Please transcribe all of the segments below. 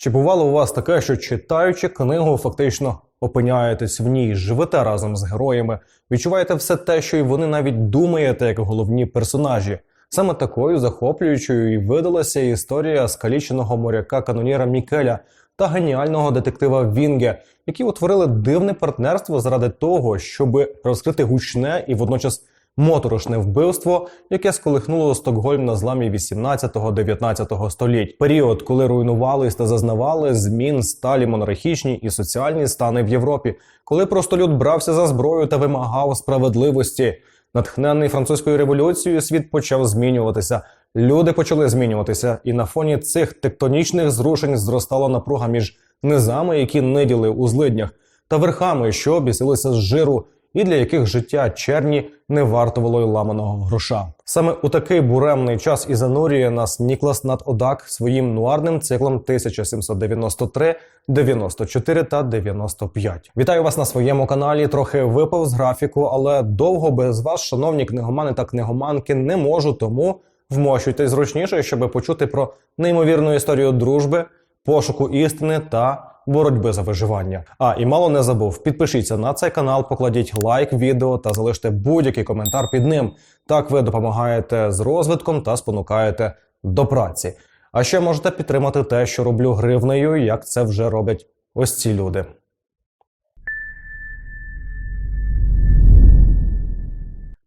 Чи бувало у вас таке, що читаючи книгу, фактично опиняєтесь в ній, живете разом з героями, відчуваєте все те, що і вони навіть думаєте, як головні персонажі? Саме такою захоплюючою і видалася історія скаліченого моряка каноніра Мікеля та геніального детектива Вінге, які утворили дивне партнерство заради того, щоб розкрити гучне і водночас моторошне вбивство, яке сколихнуло Стокгольм на зламі 18-19 століть. Період, коли руйнувались та зазнавали змін сталі монархічні і соціальні стани в Європі, коли простолюд брався за зброю та вимагав справедливості. Натхнений французькою революцією, світ почав змінюватися. Люди почали змінюватися, і на фоні цих тектонічних зрушень зростала напруга між низами, які ниділи у злиднях, та верхами, що бісилися з жиру, і для яких життя черні не вартувало й ламаного гроша. Саме у такий буремний час і занурює нас Ніклас Нат Одак своїм нуарним циклом 1793, 94 та 95. Вітаю вас на своєму каналі. Трохи випав з графіку, але довго без вас, шановні книгомани та книгоманки, не можу. Тому вмощуйтесь зручніше, щоб почути про неймовірну історію дружби, пошуку істини та боротьби за виживання. А і мало не забув, підпишіться на цей канал, покладіть лайк відео та залиште будь-який коментар під ним. Так ви допомагаєте з розвитком та спонукаєте до праці. А ще можете підтримати те, що роблю гривнею, як це вже роблять ось ці люди.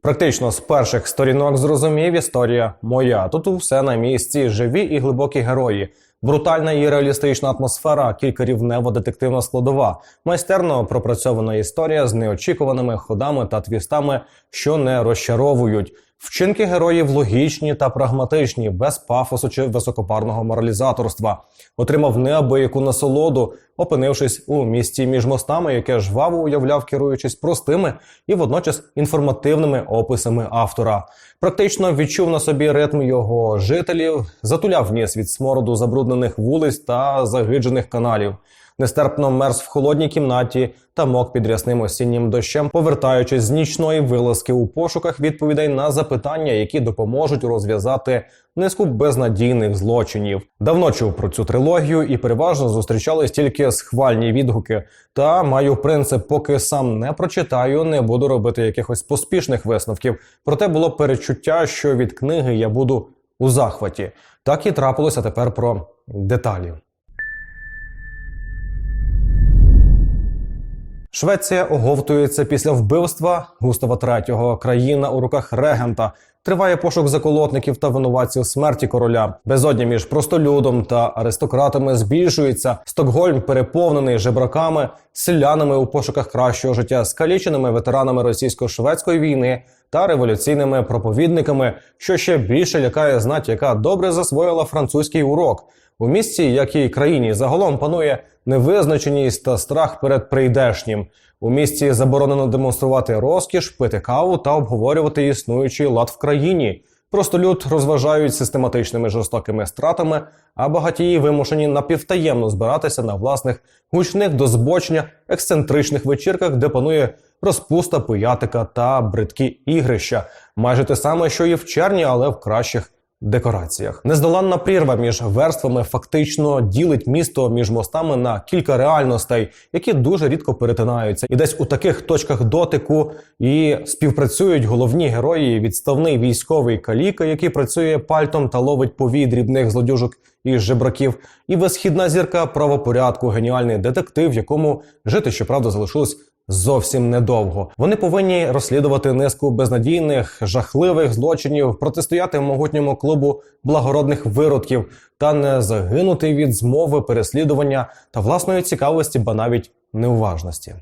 Практично з перших сторінок зрозумів історія моя. Тут все на місці, живі і глибокі герої, брутальна і реалістична атмосфера, кількарівнево детективна складова, майстерно пропрацьована історія з неочікуваними ходами та твістами, що не розчаровують. Вчинки героїв логічні та прагматичні, без пафосу чи високопарного моралізаторства. Отримав неабияку насолоду, опинившись у місті між мостами, яке жваво уявляв, керуючись простими і водночас інформативними описами автора. Практично відчув на собі ритм його жителів, затуляв ніс від смороду забруднених вулиць та загиджених каналів. Нестерпно мерз в холодній кімнаті та мок під рясним осіннім дощем, повертаючись з нічної вилазки у пошуках відповідей на запитання, які допоможуть розв'язати низку безнадійних злочинів. Давно чув про цю трилогію і переважно зустрічались тільки схвальні відгуки. Та маю принцип, поки сам не прочитаю, не буду робити якихось поспішних висновків. Проте було перечуття, що від книги я буду у захваті. Так і трапилося тепер про деталі. Швеція оговтується після вбивства Густава III. Країна у руках регента. Триває пошук заколотників та винуватців смерті короля. Безодня між простолюдом та аристократами збільшується. Стокгольм переповнений жебраками, селянами у пошуках кращого життя, скаліченими ветеранами російсько-шведської війни та революційними проповідниками, що ще більше лякає знать, яка добре засвоїла французький урок. У місті, як і країні, загалом панує невизначеність та страх перед прийдешнім. У місті заборонено демонструвати розкіш, пити каву та обговорювати існуючий лад в країні. Просто люд розважають систематичними жорстокими стратами, а багатії вимушені напівтаємно збиратися на власних гучних до збочення ексцентричних вечірках, де панує розпуста, пиятика та бридкі ігрища. Майже те саме, що і в черні, але в кращих декораціях. Нездоланна прірва між верствами фактично ділить місто між мостами на кілька реальностей, які дуже рідко перетинаються. І десь у таких точках дотику і співпрацюють головні герої, відставний військовий каліка, який працює пальтом та ловить повій дрібних злодюжок і жебраків, і висхідна зірка правопорядку, геніальний детектив, якому жити щоправда залишилось зовсім недовго. Вони повинні розслідувати низку безнадійних, жахливих злочинів, протистояти могутньому клубу благородних виродків та не загинути від змови переслідування та власної цікавості, ба навіть неуважності.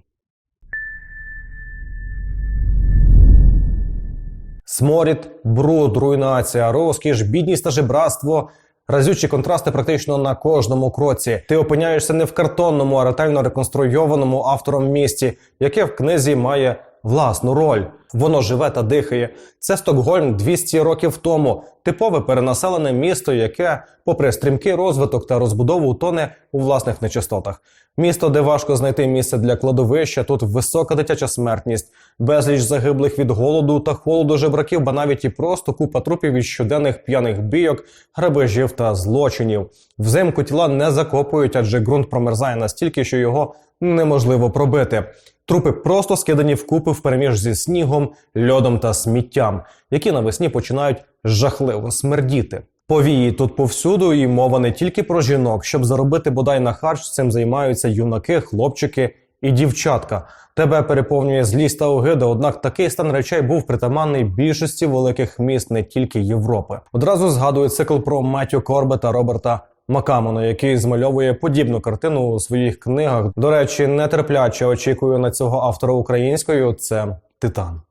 Сморід, бруд, руйнація, розкіш, бідність та жебратство. Разючі контрасти практично на кожному кроці. Ти опиняєшся не в картонному, а ретельно реконструйованому автором місті, яке в книзі має власну роль. Воно живе та дихає. Це Стокгольм 200 років тому. Типове перенаселене місто, яке, попри стрімкий розвиток та розбудову, тоне у власних нечистотах. Місто, де важко знайти місце для кладовища, тут висока дитяча смертність, безліч загиблих від голоду та холоду жебраків, ба навіть і просто купа трупів від щоденних п'яних бійок, грабежів та злочинів. Взимку тіла не закопують, адже ґрунт промерзає настільки, що його неможливо пробити. Трупи просто скидані вкупи впереміж зі снігом, льодом та сміттям, які навесні починають жахливо смердіти. Повії тут повсюду, і мова не тільки про жінок. Щоб заробити бодай на харч, цим займаються юнаки, хлопчики і дівчатка. Тебе переповнює злість та огида, однак такий стан речей був притаманний більшості великих міст не тільки Європи. Одразу згадую цикл про Меттю Корбе та Роберта Макамона, який змальовує подібну картину у своїх книгах. До речі, нетерпляче очікую на цього автора українською. Це Титан.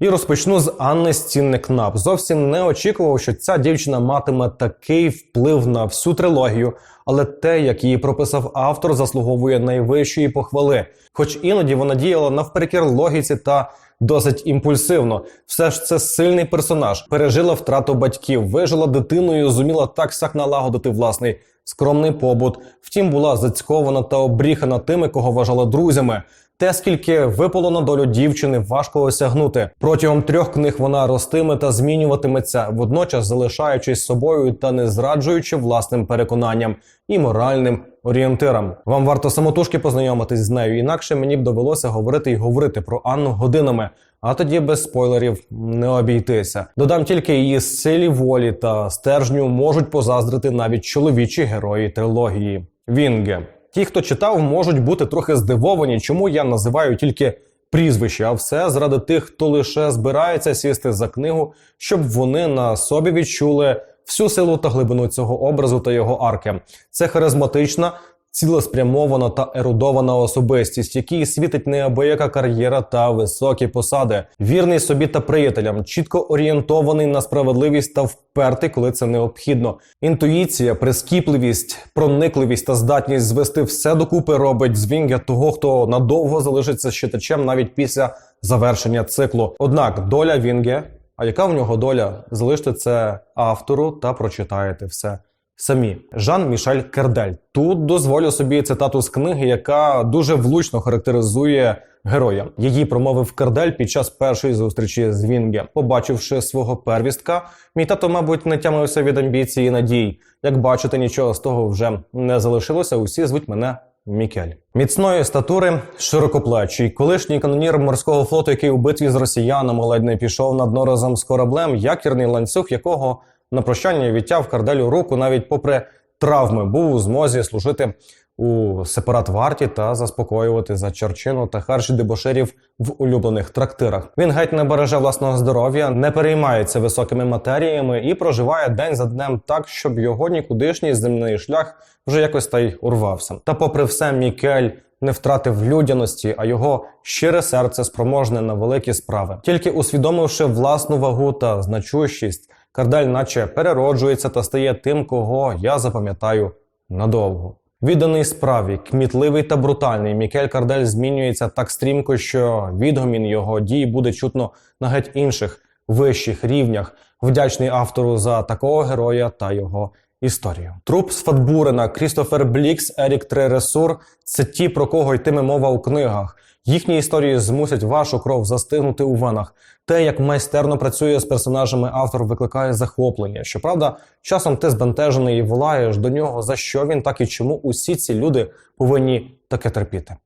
І розпочну з Анни Стінник Нап. Зовсім не очікував, що ця дівчина матиме такий вплив на всю трилогію, але те, як її прописав автор, заслуговує найвищої похвали. Хоч іноді вона діяла навперекір логіці та досить імпульсивно. Все ж це сильний персонаж, пережила втрату батьків, вижила дитиною, зуміла так сяк налагодити власний скромний побут. Втім, була зацькована та обріхана тими, кого вважала друзями. Те, скільки випало на долю дівчини, важко осягнути. Протягом трьох книг вона ростиме та змінюватиметься, водночас залишаючись собою та не зраджуючи власним переконанням і моральним орієнтирам. Вам варто самотужки познайомитись з нею, інакше мені б довелося говорити і говорити про Анну годинами. А тоді без спойлерів не обійтися. Додам тільки її силі волі та стержню можуть позаздрити навіть чоловічі герої трилогії. Вінге. Ті, хто читав, можуть бути трохи здивовані, чому я називаю тільки прізвище, а все заради тих, хто лише збирається сісти за книгу, щоб вони на собі відчули всю силу та глибину цього образу та його арки. Це харизматична, цілеспрямована та ерудована особистість, якій світить неабияка кар'єра та високі посади, вірний собі та приятелям, чітко орієнтований на справедливість та впертий, коли це необхідно. Інтуїція, прискіпливість, проникливість та здатність звести все докупи робить з того, хто надовго залишиться читачем навіть після завершення циклу. Однак доля Вінге, а яка в нього доля? Залиште це автору та прочитаєте все самі. Жан Мішель Кердель. Тут дозволю собі цитату з книги, яка дуже влучно характеризує героя. Її промовив Кердель під час першої зустрічі з Вінге. Побачивши свого первістка, мій тато, мабуть, не тямився від амбіції і надій. Як бачите, нічого з того вже не залишилося. Усі звуть мене. Мікель міцної статури, широкоплечий, колишній канонір морського флоту, який у битві з росіянами ледь не пішов на дно разом з кораблем, якірний ланцюг, якого на прощання відтяв карделю руку, навіть попри травми, був у змозі служити у сепарат-варті та заспокоювати за черчину та харч дебоширів в улюблених трактирах. Він геть не береже власного здоров'я, не переймається високими матеріями і проживає день за днем так, щоб його нікудишній земний шлях вже якось та й урвався. Та, попри все, Мікель. Не втратив людяності, а його щире серце спроможне на великі справи. Тільки усвідомивши власну вагу та значущість, Кардель наче перероджується та стає тим, кого я запам'ятаю надовго. Відданий справі, кмітливий та брутальний, Мікель Кардель змінюється так стрімко, що відгомін його дій буде чутно на геть інших вищих рівнях. Вдячний автору за такого героя та його історію. Труп з Фатбурена, Крістофер Блікс, Ерік Трересур це ті, про кого йтиме мова у книгах. Їхні історії змусять вашу кров застигнути у венах. Те, як майстерно працює з персонажами, автор викликає захоплення. Щоправда, часом ти збентежений і волаєш до нього, за що він так і чому усі ці люди повинні таке терпіти.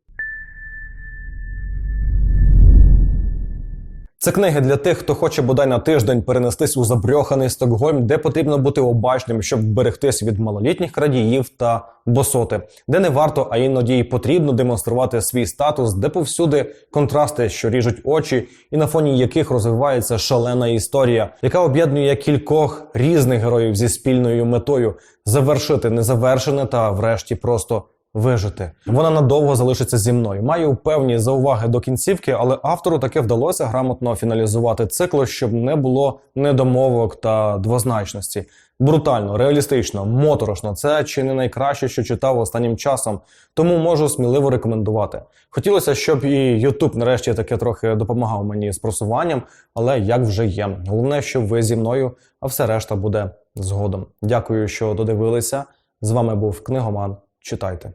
Це книги для тих, хто хоче бодай на тиждень перенестись у забрьоханий Стокгольм, де потрібно бути обачним, щоб берегтись від малолітніх крадіїв та босоти, де не варто, а іноді й потрібно демонструвати свій статус, де повсюди контрасти, що ріжуть очі, і на фоні яких розвивається шалена історія, яка об'єднує кількох різних героїв зі спільною метою завершити незавершене та, врешті, просто вижити. Вона надовго залишиться зі мною. Маю певні зауваги до кінцівки, але автору таки вдалося грамотно фіналізувати цикл, щоб не було недомовок та двозначності. Брутально, реалістично, моторошно. Це чи не найкраще, що читав останнім часом, тому можу сміливо рекомендувати. Хотілося, щоб і YouTube нарешті таке трохи допомагав мені з просуванням, але як вже є. Головне, щоб ви зі мною, а все решта буде згодом. Дякую, що додивилися. З вами був книгоман. Читайте.